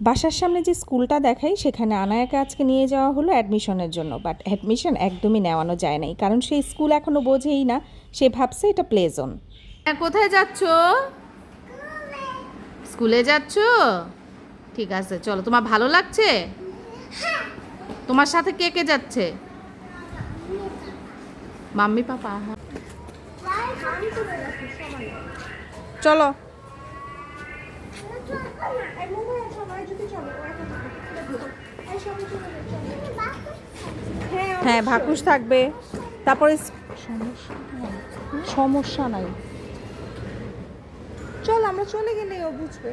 বাসার সামনে যে স্কুলটা দেখাই সেখানে আনায়াকে আজকে নিয়ে যাওয়া হলো অ্যাডমিশনের জন্য বাট অ্যাডমিশন একদমই নেওয়ানো যায় নাই কারণ সেই স্কুল এখনও বোঝেই না সে ভাবছে এটা প্লে জোন হ্যাঁ, কোথায় যাচ্ছ? স্কুলে যাচ্ছ? ঠিক আছে চলো তোমার ভালো লাগছে? তোমার সাথে কে কে যাচ্ছে? মাম্মি পাপা হ্যাঁ। চলো। হ্যাঁ ভাকুস থাকবে। তারপরে সমস্যা নাই। সমস্যা নাই। চল আমরা চলে গেলে ও বুঝবে।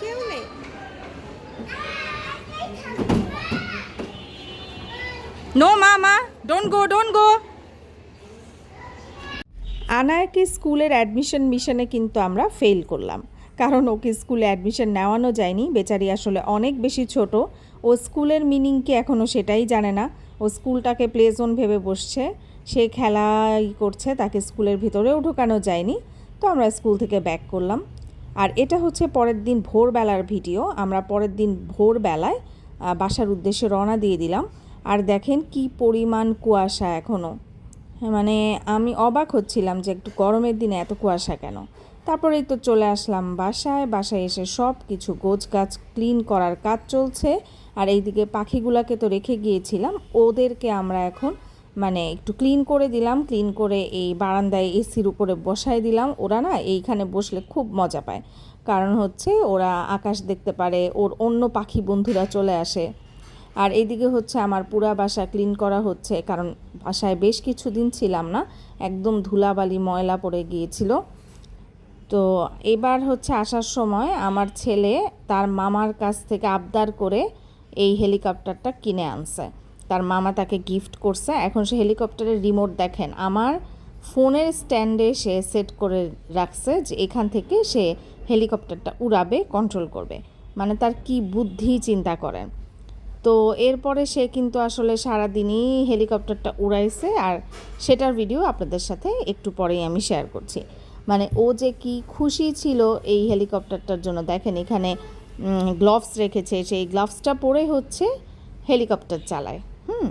কেউ নেই। নো মা মা ডোন্ট গো ডোন্ট গো আনায়াকে স্কুলের অ্যাডমিশন মিশনে কিন্তু আমরা ফেল করলাম। কারণ ওকে স্কুলে অ্যাডমিশন নেওয়ানো যায়নি। বেচারি আসলে অনেক বেশি ছোট। ও স্কুলের মিনিং কি এখনও সেটাই জানে না। ও স্কুলটাকে প্লে জোন ভেবে বসছে। সে খেলাই করছে, তাকে স্কুলের ভিতরেও ঢোকানো যায়নি। তো আমরা স্কুল থেকে ব্যাক করলাম। আর এটা হচ্ছে পরের দিন ভোরবেলার ভিডিও আমরা পরের দিন ভোরবেলায় বাসার উদ্দেশ্যে রওনা দিয়ে দিলাম। আর দেখেন কি পরিমাণ কুয়াশা এখনও মানে আমি অবাক হচ্ছিলাম যে একটু গরমের দিনে এত কুয়াশা কেন? তারপরেই তো চলে আসলাম বাসায়। বাসায় এসে সব কিছু গোছ গাছ ক্লিন করার কাজ চলছে। আর এইদিকে পাখিগুলোকে তো রেখে গিয়েছিলাম। ওদেরকে আমরা এখন মানে একটু ক্লিন করে দিলাম। ক্লিন করে এই বারান্দায় এসির উপরে বসাই দিলাম। ওরা না এইখানে বসলে খুব মজা পায়। কারণ হচ্ছে ওরা আকাশ দেখতে পারে, ওর অন্য পাখি বন্ধুরা চলে আসে। আর এইদিকে হচ্ছে আমার পুরা বাসা ক্লিন করা হচ্ছে। কারণ বাসায় বেশ কিছুদিন ছিলাম না। একদম ধুলাবালি ময়লা পড়ে গিয়েছিল। তো এবার হচ্ছে আসার সময় আমার ছেলে তার মামার কাছ থেকে আবদার করে এই হেলিকপ্টারটা কিনে আনছে। তার মামা তাকে গিফট করছে। এখন সে হেলিকপ্টারের রিমোট দেখেন। আমার ফোনের স্ট্যান্ডে সে সেট করে রাখছে যে এখান থেকে সে হেলিকপ্টারটা উড়াবে কন্ট্রোল করবে। মানে তার কি বুদ্ধি চিন্তা করেন। তো এরপরে সে কিন্তু আসলে সারাদিনই হেলিকপ্টারটা উড়াইছে। আর সেটার ভিডিও আপনাদের সাথে একটু পরেই আমি শেয়ার করছি। মানে ও যে কি খুশি ছিল এই হেলিকপ্টারটার জন্য, দেখেন এখানে গ্লাভস রেখেছে, সেই গ্লাভসটা পরে হচ্ছে হেলিকপ্টার চালায়, হুম?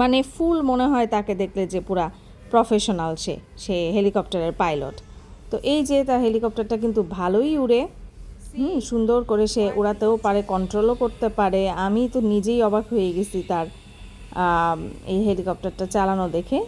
মানে ফুল মনে হয় তাকে দেখলে যে পুরা প্রফেশনাল সে সে হেলিকপ্টারের পাইলট তো এই যে তার হেলিকপ্টারটা কিন্তু ভালোই উড়ে, হুম, সুন্দর করে সে উড়াতেও পারে কন্ট্রোলও করতে পারে। আমি তো নিজেই অবাক হয়ে গেছি তার এই হেলিকপ্টারটা চালানো দেখে।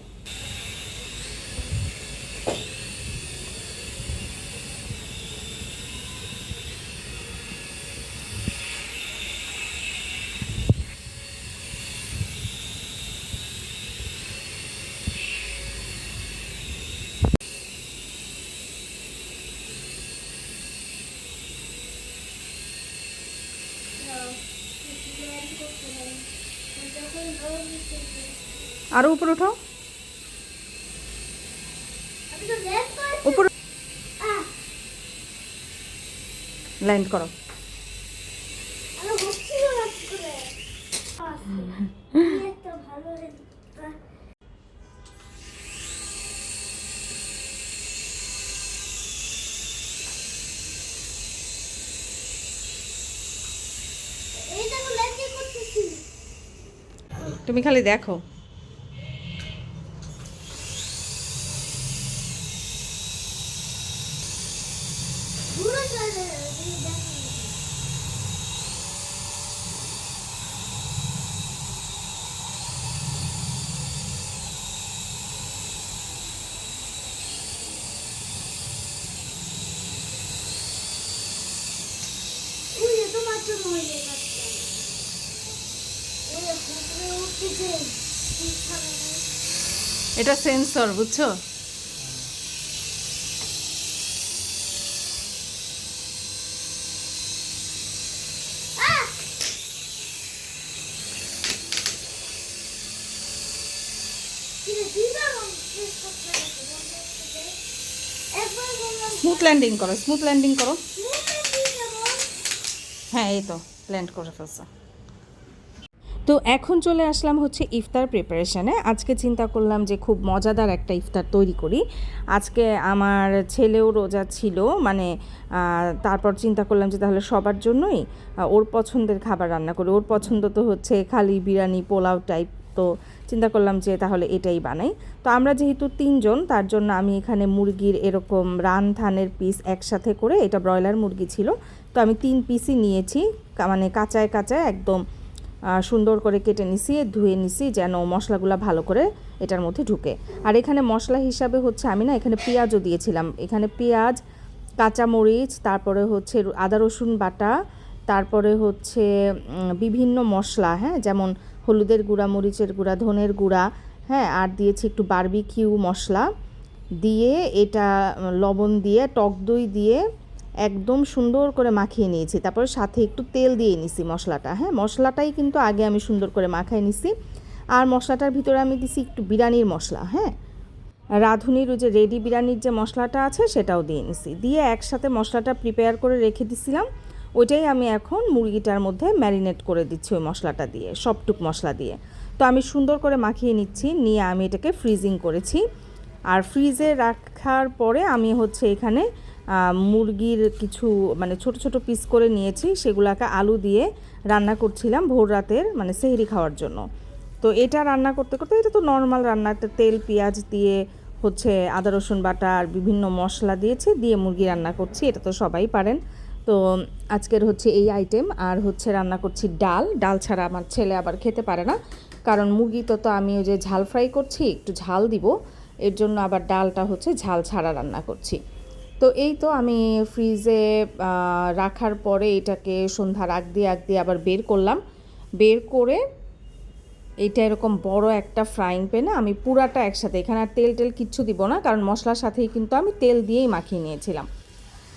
আরও উপরে উঠো উপরে ল্যান্ড করো। তুমি খালি দেখো। এটা সেন্সর বুঝছ? স্মুথ ল্যান্ডিং করো স্মুথ ল্যান্ডিং করো। হ্যাঁ এই তো ল্যান্ড করে ফেলছে। তো এখন চলে আসলাম হচ্ছে ইফতার প্রিপারেশানে আজকে চিন্তা করলাম যে খুব মজাদার একটা ইফতার তৈরি করি। আজকে আমার ছেলেও রোজা ছিল মানে তারপর চিন্তা করলাম যে তাহলে সবার জন্যই ওর পছন্দের খাবার রান্না করি। ওর পছন্দ তো হচ্ছে খালি বিরিয়ানি, পোলাও টাইপ তো চিন্তা করলাম যে তাহলে এটাই বানাই। তো আমরা যেহেতু তিনজন, তার জন্য আমি এখানে মুরগির এরকম রান থানের পিস একসাথে করে, এটা ব্রয়লার মুরগি ছিল, তো আমি তিন পিসই নিয়েছি। মানে কাঁচায় কাঁচায় একদম সুন্দর করে কেটে নিছি, ধুয়ে নিছি, যেন মশলাগুলো ভালো করে এটার মধ্যে ঢুকে। আর এখানে মশলা হিসাবে হচ্ছে আমি না এখানে পেঁয়াজও দিয়েছিলাম। এখানে পেঁয়াজ, কাঁচামরিচ, তারপরে হচ্ছে আদা, রসুন বাটা, তারপরে হচ্ছে বিভিন্ন মশলা হ্যাঁ? যেমন হলুদের গুঁড়া, মরিচের গুঁড়া, ধনের গুঁড়া হ্যাঁ? আর দিয়েছি একটু বার্বিকিউ মশলা। দিয়ে এটা লবণ দিয়ে, টক দই দিয়ে একদম সুন্দর করে মাখিয়ে নিয়েছি। তারপরে সাথে একটু তেল দিয়ে নিছি মশলাটা হ্যাঁ? মশলাটাই কিন্তু আগে আমি সুন্দর করে মাখায় নিছি। আর মশলাটার ভিতরে আমি দিছি একটু বিরিয়ানির মশলা হ্যাঁ? রাঁধুনির ওই যে রেডি বিরিয়ানির যে মশলাটা আছে সেটাও দিয়ে নিছি। দিয়ে একসাথে মশলাটা প্রিপেয়ার করে রেখে দিছিলাম। ওইটাই আমি এখন মুরগিটার মধ্যে ম্যারিনেট করে দিচ্ছি ওই মশলাটা দিয়ে, সবটুক মশলা দিয়ে। তো আমি সুন্দর করে মাখিয়ে নিচ্ছি, নিয়ে আমি এটাকে ফ্রিজিং করেছি। আর ফ্রিজে রাখার পরে আমি হচ্ছে এখানে মুরগির কিছু মানে ছোট ছোট পিস করে নিয়েছি, সেগুলাকে আলু দিয়ে রান্না করছিলাম ভোর রাতের মানে সেহরি খাওয়ার জন্য। তো এটা রান্না করতে করতে, এটা তো নর্মাল রান্না, একটা তেল, পেঁয়াজ দিয়ে হচ্ছে আদা, রসুন বাটা আর বিভিন্ন মশলা দিয়েছি, দিয়ে মুরগি রান্না করছি, এটা তো সবাই পারেন। তো আজকের হচ্ছে এই আইটেম আর হচ্ছে রান্না করছি ডাল। ডাল ছাড়া আমার ছেলে আবার খেতে পারে না, কারণ মুরগি তো তো আমি ওই যে ঝাল ফ্রাই করছি, একটু ঝাল দিব, এর জন্য আবার ডালটা হচ্ছে ঝাল ছাড়া রান্না করছি। তো এই তো আমি ফ্রিজে রাখার পরে এটাকে সন্ধ্যার আগ দিয়ে আগ দিয়ে আবার বের করলাম। বের করে এটা এরকম বড় একটা ফ্রাইং প্যানে আমি পুরাটা একসাথে, এখানে আর তেল টেল কিচ্ছু দিব না, কারণ মশলার সাথেই কিন্তু আমি তেল দিয়েই মাখিয়ে নিয়েছিলাম।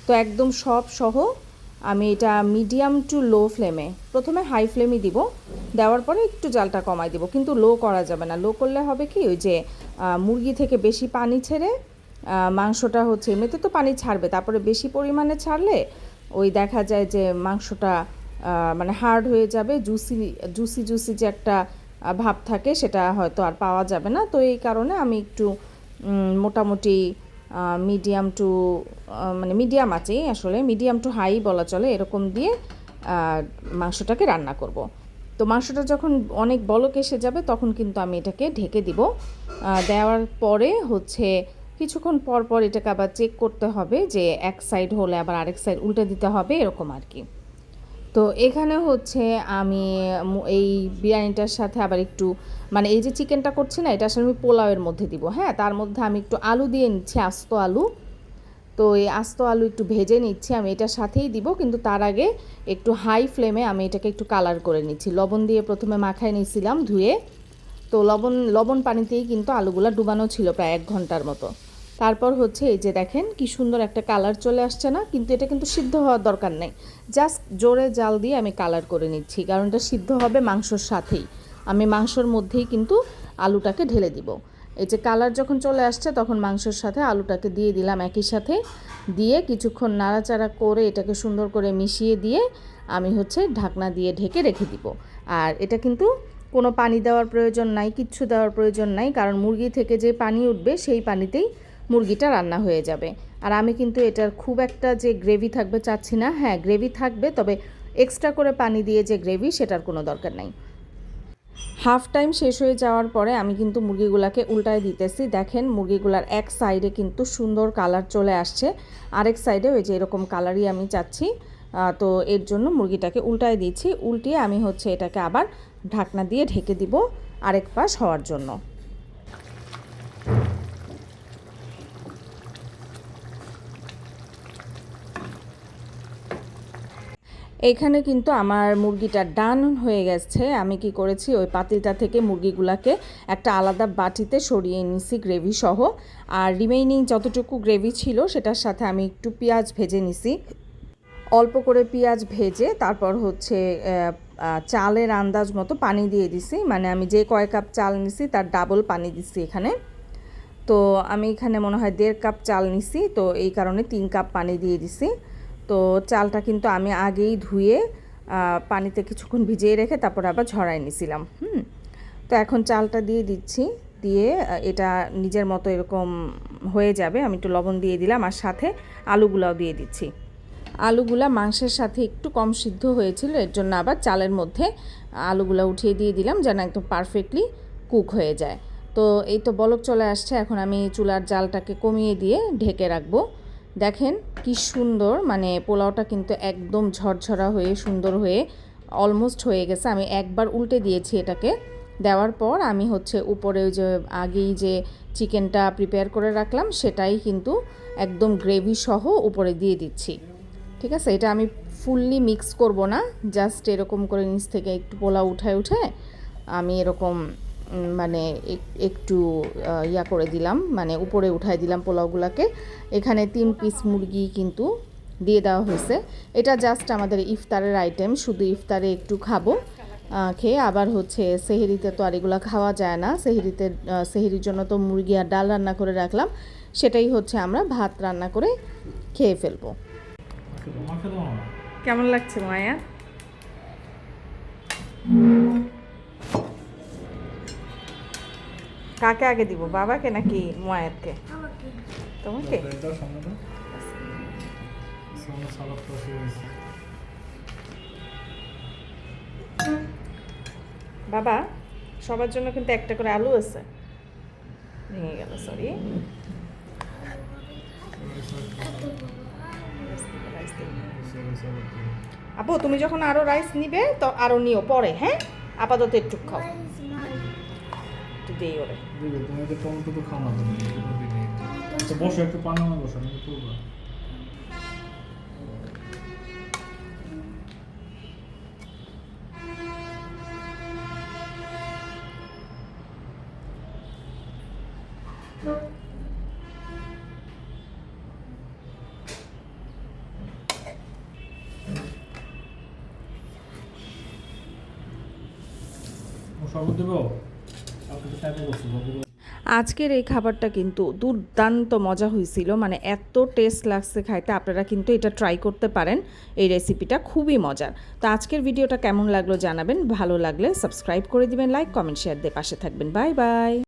তো একদম সব সহ আমি এটা মিডিয়াম টু লো ফ্লেমে প্রথমে হাই ফ্লেমই দিব, দেওয়ার পরে একটু জালটা কমাই দিব, কিন্তু লো করা যাবে না। লো করলে হবে কি, ওই যে মুরগি থেকে বেশি পানি ছেড়ে মাংসটা হচ্ছে এমনিতে তো পানি ছাড়বে, তারপরে বেশি পরিমাণে ছাড়লে ওই দেখা যায় যে মাংসটা মানে হার্ড হয়ে যাবে জুসি জুসি জুসি যে একটা ভাব থাকে সেটা হয়তো আর পাওয়া যাবে না তো এই কারণে আমি একটু মোটামুটি মিডিয়াম টু মানে মিডিয়াম আছেই আসলে মিডিয়াম টু হাই বলা চলে এরকম দিয়ে মাংসটাকে রান্না করব। তো মাংসটা যখন অনেক বলক এসে যাবে তখন কিন্তু আমি এটাকে ঢেকে দিব দেওয়ার পরে হচ্ছে কিছুক্ষণ পর পর এটাকে আবার চেক করতে হবে যে এক সাইড হলে আবার আরেক সাইড উল্টে দিতে হবে, এরকম আর কি। তো এখানে হচ্ছে আমি এই বিরিয়ানিটার সাথে আবার একটু মানে এই যে চিকেনটা করছি না, এটা আসলে আমি পোলাওয়ের মধ্যে দিব হ্যাঁ? তার মধ্যে আমি একটু আলু দিয়ে নিচ্ছি, আস্ত আলু। তো এই আস্ত আলু একটু ভেজে নিচ্ছি, আমি এটার সাথেই দিব, কিন্তু তার আগে একটু হাই ফ্লেমে আমি এটাকে একটু কালার করে নিচ্ছি। লবণ দিয়ে প্রথমে মাখায় নিয়েছিলাম ধুয়ে। তো লবণ লবণ পানিতেই কিন্তু আলুগুলো ডুবানো ছিল প্রায় এক ঘণ্টার মতো। তারপর হচ্ছে এই যে দেখেন কি সুন্দর একটা কালার চলে আসছে না, কিন্তু এটা কিন্তু সিদ্ধ হওয়ার দরকার নেই। জাস্ট জোরে জাল দিয়ে আমি কালার করে নিচ্ছি, কারণ এটা সিদ্ধ হবে মাংসর সাথেই। আমি মাংসর মধ্যেই কিন্তু আলুটাকে ঢেলে দিব। এই যে কালার যখন চলে আসছে, তখন মাংসের সাথে আলুটাকে দিয়ে দিলাম একই সাথে। দিয়ে কিছুক্ষণ নাড়াচাড়া করে এটাকে সুন্দর করে মিশিয়ে দিয়ে আমি হচ্ছে ঢাকনা দিয়ে ঢেকে রেখে দিব। আর এটা কিন্তু কোনো পানি দেওয়ার প্রয়োজন নাই, কিচ্ছু দেওয়ার প্রয়োজন নাই, কারণ মুরগি থেকে যে পানি উঠবে, সেই পানিতেই মুরগিটা রান্না হয়ে যাবে। আর আমি কিন্তু এটার খুব একটা যে গ্রেভি থাকবে চাচ্ছি না। হ্যাঁ গ্রেভি থাকবে, তবে এক্সট্রা করে পানি দিয়ে যে গ্রেভি সেটার কোনো দরকার নাই। হাফ টাইম শেষ হয়ে যাওয়ার পরে আমি কিন্তু মুরগিগুলাকে উল্টায় দিতেছি। দেখেন, মুরগিগুলার এক সাইডে কিন্তু সুন্দর কালার চলে আসছে। আরেক সাইডে ওই যে এরকম কালারই আমি চাচ্ছি। তো এর জন্য মুরগিটাকে উল্টায় দিচ্ছি। উল্টিয়ে আমি হচ্ছে এটাকে আবার ঢাকনা দিয়ে ঢেকে দিব আরেক পাশ হওয়ার জন্য। এখানে কিন্তু আমার মুরগিটা ডান হয়ে গেছে। আমি কি করেছি? ওই পাতিলটা থেকে মুরগিগুলাকে একটা আলাদা বাটিতে সরিয়ে নিছি গ্রেভি সহ আর রিমেইনিং যতটুকু গ্রেভি ছিল, সেটার সাথে আমি একটু পেঁয়াজ ভেজে নিছি। অল্প করে পেঁয়াজ ভেজে তারপর হচ্ছে চালের আন্দাজ মতো পানি দিয়ে দিছি। মানে আমি যে কয় কাপ চাল নিছি, তার ডাবল পানি দিছি এখানে। তো আমি এখানে মনে হয় দেড় কাপ চাল নিছি। তো এই কারণে তিন কাপ পানি দিয়ে দিছি। তো চালটা কিন্তু আমি আগেই ধুয়ে পানিতে কিছুক্ষণ ভিজিয়ে রেখে তারপর আবার ঝরাই নিছিলাম, হুম? তো এখন চালটা দিয়ে দিচ্ছি, দিয়ে এটা নিজের মতো এরকম হয়ে যাবে। আমি একটু লবণ দিয়ে দিলাম আর সাথে আলুগুলাও দিয়ে দিচ্ছি। আলুগুলা মাংসের সাথে একটু কম সিদ্ধ হয়েছিল, এর জন্য আবার চালের মধ্যে আলুগুলা উঠিয়ে দিয়ে দিলাম যেন একদম পারফেক্টলি কুক হয়ে যায়। তো এই তো বলক চলে আসছে, এখন আমি চুলার জালটাকে কমিয়ে দিয়ে ঢেকে রাখব। দেখেন কি সুন্দর মানে পোলাওটা কিন্তু একদম ঝরঝরা হয়ে, সুন্দর হয়ে অলমোস্ট হয়ে গেছে। আমি একবার উল্টে দিয়েছি এটাকে। দেওয়ার পর আমি হচ্ছে উপরে যে আগেই যে চিকেনটা প্রিপেয়ার করে রাখলাম, সেটাই কিন্তু একদম গ্রেভি সহ উপরে দিয়ে দিচ্ছি। ঠিক আছে? এটা আমি ফুললি মিক্স করব না জাস্ট এরকম করে নিচ থেকে একটু পোলাও উঠায় উঠায় আমি এরকম মানে এক- একটু ইয়া করে দিলাম মানে উপরে উঠাই দিলাম পোলাওগুলোকে। এখানে তিন পিস মুরগি কিন্তু দিয়ে দেওয়া হয়েছে। এটা জাস্ট আমাদের ইফতারের আইটেম শুধু ইফতারে একটু খাব খেয়ে আবার হচ্ছে সেহেরিতে তো আর এগুলো খাওয়া যায় না। সেহেরিতে সেহেরির জন্য তো মুরগি আর ডাল রান্না করে রাখলাম। সেটাই হচ্ছে আমরা ভাত রান্না করে খেয়ে ফেলব। কেমন লাগছে মায়া? কাকে আগে দিব, বাবাকে নাকি মায়াতকে তোমাকে? বাবা, সবার জন্য কিন্তু একটা করে আলু আছে। ভেঙে গেল সরি আপু, তুমি যখন আরও রাইস নিবে, তো আরও নিও, পরে হ্যাঁ? আপাতত একটু খাও। একটু দিই ওরে। দিবে, তুমি তো টমেটো তো খাও তুমি তো বসো, একটু পানানো বসো, আমি করব। দেবো? আজকের এই খাবারটা কিন্তু দুর্দান্ত মজা হয়েছিল। মানে এত টেস্ট লাগছে খাইতে। আপনারা কিন্তু এটা ট্রাই করতে পারেন। এই রেসিপিটা খুবই মজার। তো আজকের ভিডিওটা কেমন লাগল জানাবেন। ভালো লাগলে সাবস্ক্রাইব করে দিবেন লাইক কমেন্ট শেয়ার দিয়ে পাশে থাকবেন। Bye bye